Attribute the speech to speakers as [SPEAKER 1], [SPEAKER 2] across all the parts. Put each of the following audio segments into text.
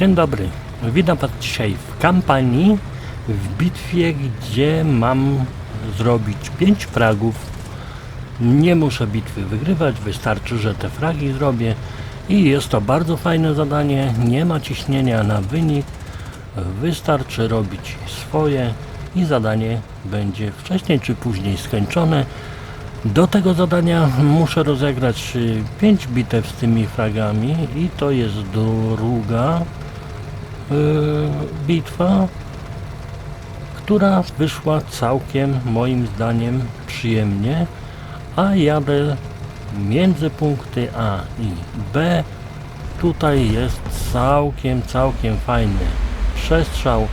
[SPEAKER 1] Dzień dobry. Witam Was dzisiaj w kampanii, w bitwie, gdzie mam zrobić 5 fragów. Nie muszę bitwy wygrywać, wystarczy, że te fragi zrobię i jest to bardzo fajne zadanie. Nie ma ciśnienia na wynik, wystarczy robić swoje i zadanie będzie wcześniej czy później skończone. Do tego zadania muszę rozegrać 5 bitew z tymi fragami i to jest druga bitwa, która wyszła całkiem moim zdaniem przyjemnie, a jadę między punkty A i B. Tutaj jest całkiem, całkiem fajny przestrzał.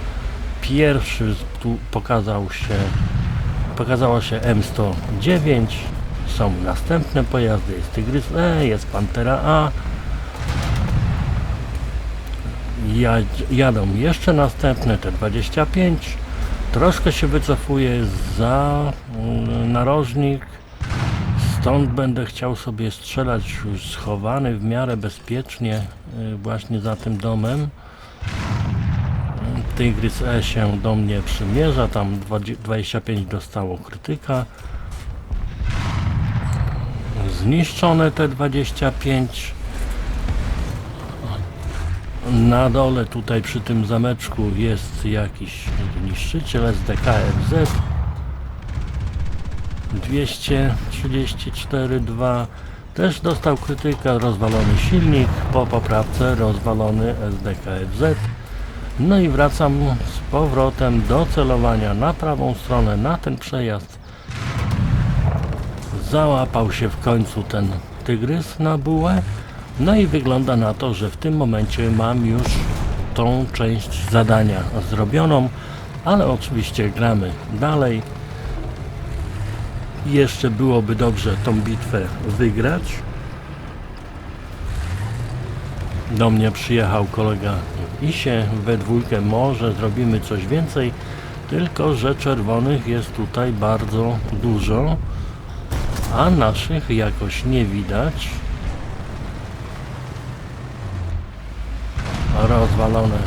[SPEAKER 1] Pierwszy tu pokazał się pokazała się M109, są następne pojazdy, jest Tygrys E, jest Pantera A. Jadą jeszcze następne, te 25. Troszkę się wycofuję za mm, narożnik. Stąd będę chciał sobie strzelać już schowany w miarę bezpiecznie y, właśnie za tym domem. Tygrys E się do mnie przymierza, tam 20 25 dostało krytyka. Zniszczone te 25. Na dole tutaj przy tym zameczku jest jakiś niszczyciel SDKFZ 234.2 też dostał krytyka, rozwalony silnik, po poprawce rozwalony SDKFZ no i wracam z powrotem do celowania na prawą stronę, na ten przejazd. Załapał się w końcu ten tygrys na bułę. No i wygląda na to, że w tym momencie mam już tą część zadania zrobioną, ale oczywiście gramy dalej. Jeszcze byłoby dobrze tą bitwę wygrać. Do mnie przyjechał kolega Isie, we dwójkę może zrobimy coś więcej, tylko że czerwonych jest tutaj bardzo dużo, a naszych jakoś nie widać. Rozwalone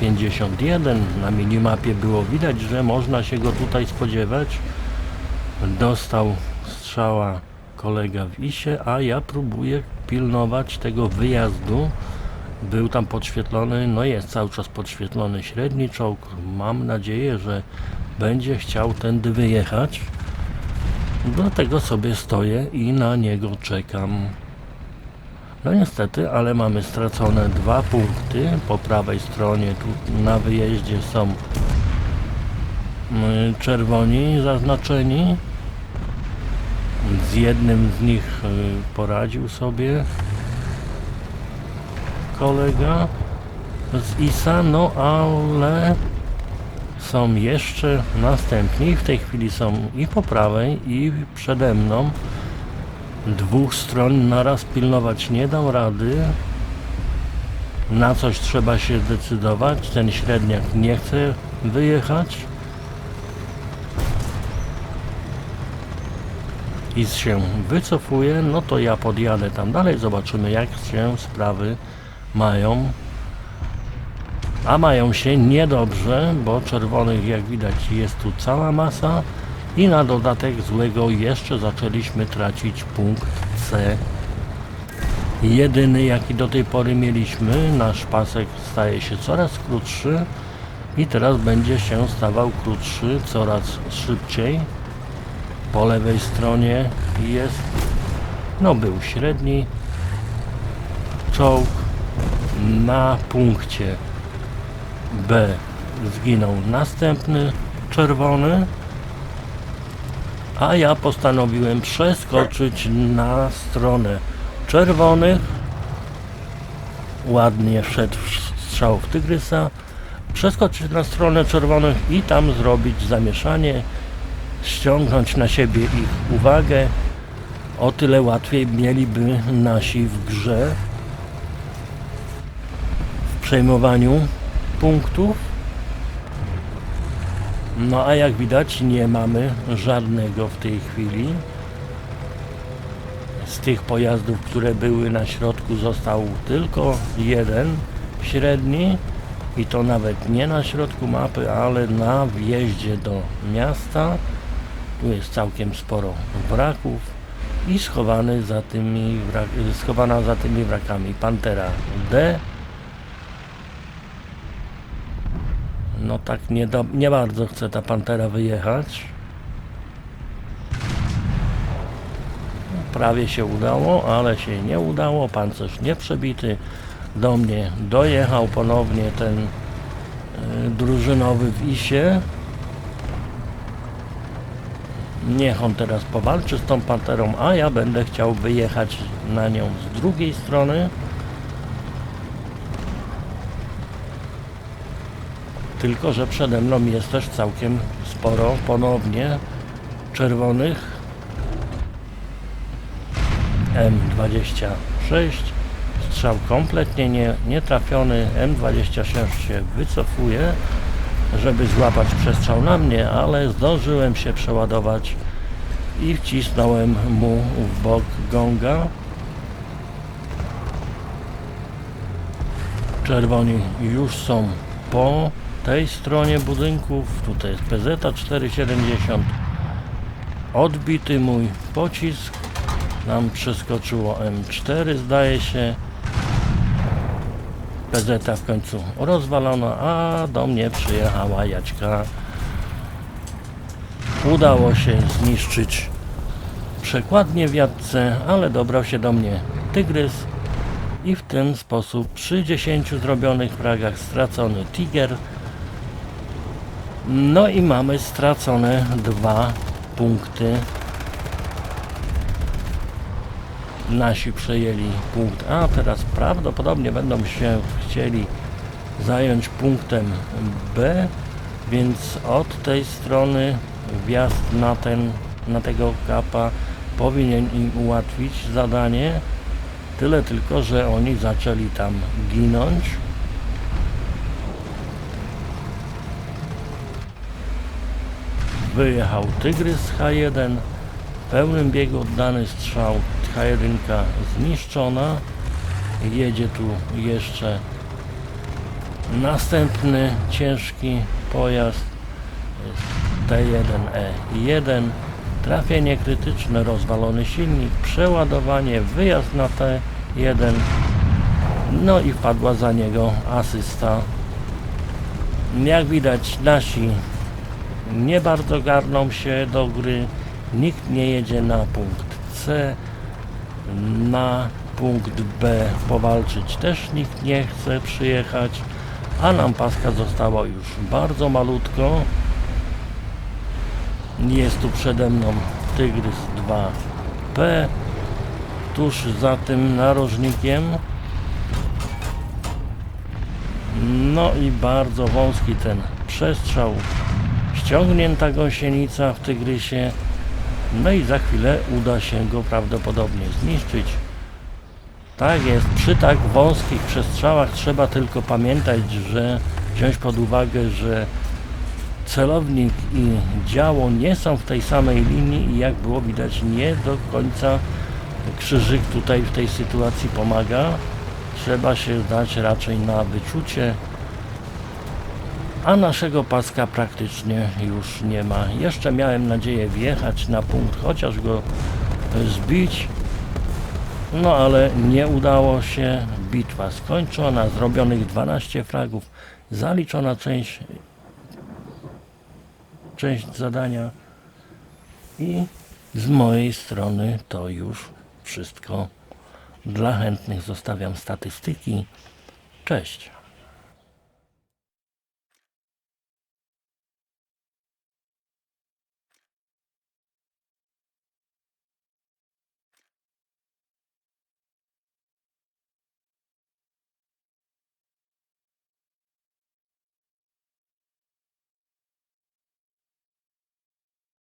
[SPEAKER 1] M51, na minimapie było widać, że można się go tutaj spodziewać. Dostał strzała kolega w Isie, a ja próbuję pilnować tego wyjazdu. Był tam podświetlony, no jest cały czas podświetlony średni czołg. Mam nadzieję, że będzie chciał tędy wyjechać. Dlatego sobie stoję i na niego czekam. No niestety, ale mamy stracone dwa punkty. Po prawej stronie tu na wyjeździe są mm, czerwoni zaznaczeni. Z jednym z nich y, poradził sobie kolega z ISA, no ale są jeszcze następni. W tej chwili są i po prawej, i przede mną. Dwóch stron naraz pilnować nie dam rady. Na coś trzeba się zdecydować. Ten średniak nie chce wyjechać. i się wycofuje, no to ja podjadę tam dalej, zobaczymy jak się sprawy mają. A mają się niedobrze, bo czerwonych jak widać jest tu cała masa i na dodatek złego jeszcze zaczęliśmy tracić punkt C. Jedyny jaki do tej pory mieliśmy, nasz pasek staje się coraz krótszy i teraz będzie się stawał krótszy coraz szybciej. Po lewej stronie jest no był średni czołg. Na punkcie B zginął następny czerwony a ja postanowiłem przeskoczyć na stronę czerwonych. Ładnie wszedł strzał w tygrysa. Przeskoczyć na stronę czerwonych i tam zrobić zamieszanie. Ściągnąć na siebie ich uwagę, o tyle łatwiej mieliby nasi w grze w przejmowaniu punktów. No a jak widać nie mamy żadnego w tej chwili. Z tych pojazdów, które były na środku został tylko jeden średni i to nawet nie na środku mapy, ale na wjeździe do miasta. Tu jest całkiem sporo wraków i schowany za tymi wrak, schowana za tymi wrakami Pantera D. No tak nie, do, nie bardzo chce ta Pantera wyjechać. Prawie się udało, ale się nie udało. Pancerz nie przebity. Do mnie dojechał ponownie ten y, drużynowy w Isie. Niech on teraz powalczy z tą panterą, a ja będę chciał wyjechać na nią z drugiej strony. Tylko, że przede mną jest też całkiem sporo ponownie czerwonych M26 strzał kompletnie nie, trafiony M26 się wycofuje żeby złapać przestrzał na mnie, ale zdążyłem się przeładować i wcisnąłem mu w bok gonga. Czerwoni już są po tej stronie budynków. Tutaj jest PZ 470. Odbity mój pocisk. Nam przeskoczyło M4 zdaje się. PZ w końcu rozwalono, a do mnie przyjechała Jaćka. Udało się zniszczyć przekładnię w Jadce, ale dobrał się do mnie Tygrys i w ten sposób przy 10 zrobionych fragach stracony Tiger. No i mamy stracone dwa punkty. Nasi przejęli punkt A, teraz prawdopodobnie będą się chcieli zająć punktem B, więc od tej strony wjazd na, ten, na tego kapa powinien im ułatwić zadanie. Tyle tylko, że oni zaczęli tam ginąć. Wyjechał Tygrys H1, w pełnym biegu oddany strzał H1 zniszczona. Jedzie tu jeszcze następny ciężki pojazd T1E1 trafienie krytyczne, rozwalony silnik, przeładowanie, wyjazd na T1 no i wpadła za niego asysta. Jak widać nasi nie bardzo garną się do gry. Nikt nie jedzie na punkt C. Na punkt B powalczyć też nikt nie chce przyjechać. A nam paska została już bardzo malutko. Jest tu przede mną Tygrys 2P tuż za tym narożnikiem. No i bardzo wąski ten przestrzał ściągnięta gąsienica w Tygrysie no i za chwilę uda się go prawdopodobnie zniszczyć tak jest, przy tak wąskich przestrzałach trzeba tylko pamiętać, że wziąć pod uwagę, że celownik i działo nie są w tej samej linii i jak było widać nie do końca krzyżyk tutaj w tej sytuacji pomaga. Trzeba się dać raczej na wyczucie, a naszego paska praktycznie już nie ma. Jeszcze miałem nadzieję wjechać na punkt, chociaż go zbić, no ale nie udało się. Bitwa skończona, zrobionych 12 fragów, zaliczona część część zadania i z mojej strony to już wszystko. Dla chętnych zostawiam statystyki. Cześć.